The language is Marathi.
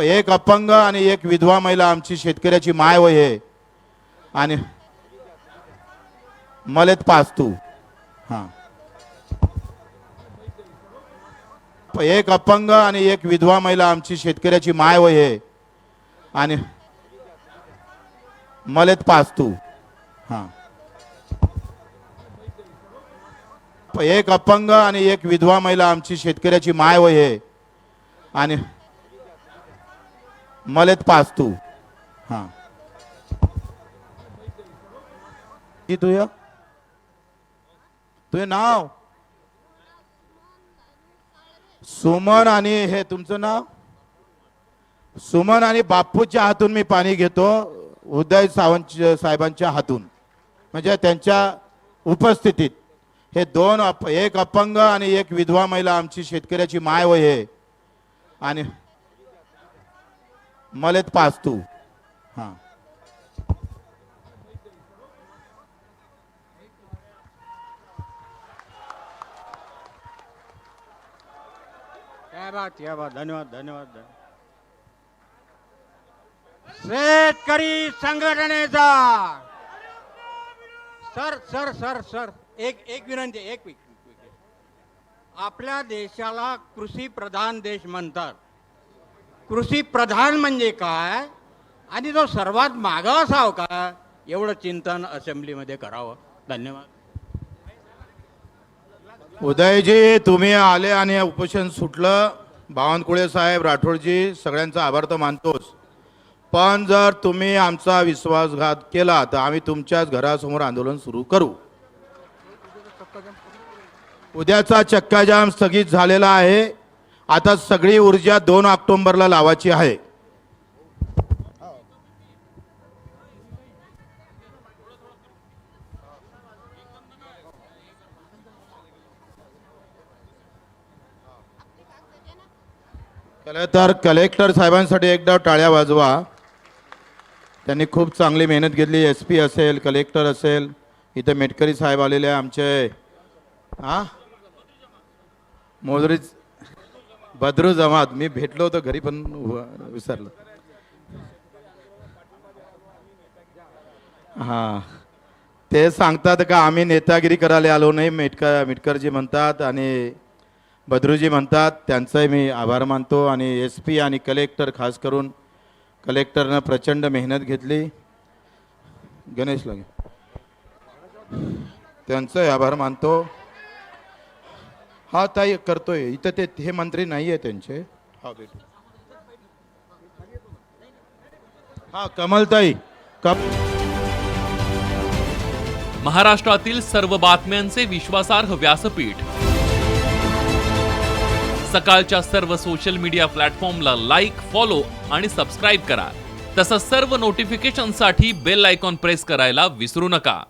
एक अपंग आणि एक विधवा महिला आमची शेतकऱ्याची माय वय आहे. आणि मलेत पाचतू हां. प- एक अपंग आणि एक विधवा महिला आमची शेतकऱ्याची माय वय आहे. आणि मलेत पाचतू हां. प- एक अपंग आणि एक विधवा महिला आमची शेतकऱ्याची माय वय आहे. आणि मलेत पाचतू हां. की तुझं तुझं नाव? सुमन आणि हे तुमचं नाव? सुमन आणि बापूच्या हातून मी पाणी घेतो उदय सावंत साहेबांच्या हातून. म्हणजे त्यांच्या उपस्थितीत. हे दोन अप एक अपंग आणि एक विधवा महिला आमची शेतकऱ्याची माय वय हे. आणि मलेत पाचतू हां. हा बात बात धन्यवाद धन्यवाद धन्यवाद. शेतकरी संघटनेचा. सर सर सर सर एक एक विनंती एक विक- आपल्या देशाला कृषी प्रधान देश म्हणतात. कृषी प्रधान म्हणजे काय? आणि तो सर्वात मागं असावं का? एवढं चिंतन असेंब्लीमध्ये करावं. धन्यवाद. उदयजी तुम्ही आले आणि उपोषण सुटलं. बावनकुळे साहेब राठोडजी सगळ्यांचा आभार तर मानतोच. पण जर तुम्ही आमचा विश्वासघात केला तर आम्ही तुमच्याच घरासमोर आंदोलन सुरू करू. उद्याचा चक्काजाम स्थगित झालेला आहे. आता सगळी ऊर्जा दोन ऑक्टोबरला लावायची आहे. तर कलेक्टर साहेबांसाठी एकदा टाळ्या वाजवा. त्यांनी खूप चांगली मेहनत घेतली. एस पी असेल कलेक्टर असेल इथं मेटकरी साहेब आलेले आमचे. हा? मोदरीच बद्रू जमात मी भेटलो होतो घरी पण विसरलं. विसरलो हां. ते सांगतात का आम्ही नेतागिरी करायला आलो नाही मेटकर मिटकरजी म्हणतात आणि बद्रूजी म्हणतात त्यांचाही मी आभार मानतो आणि एस पी आणि कलेक्टर खास करून कलेक्टरनं प्रचंड मेहनत घेतली. गणेश लगे. त्यांचाही आभार मानतो हा ताई करतोय. इथं ते हे मंत्री नाही आहे त्यांचे. हा हा कमलताई. कम महाराष्ट्रातील सर्व बातम्यांचे विश्वासार्ह व्यासपीठ. सकाळच्या सर्व सोशल मीडिया प्लॅटफॉर्मला लाईक फॉलो आणि सबस्क्राईब करा. तसंच सर्व नोटिफिकेशनसाठी बेल आयकॉन प्रेस करायला विसरू नका.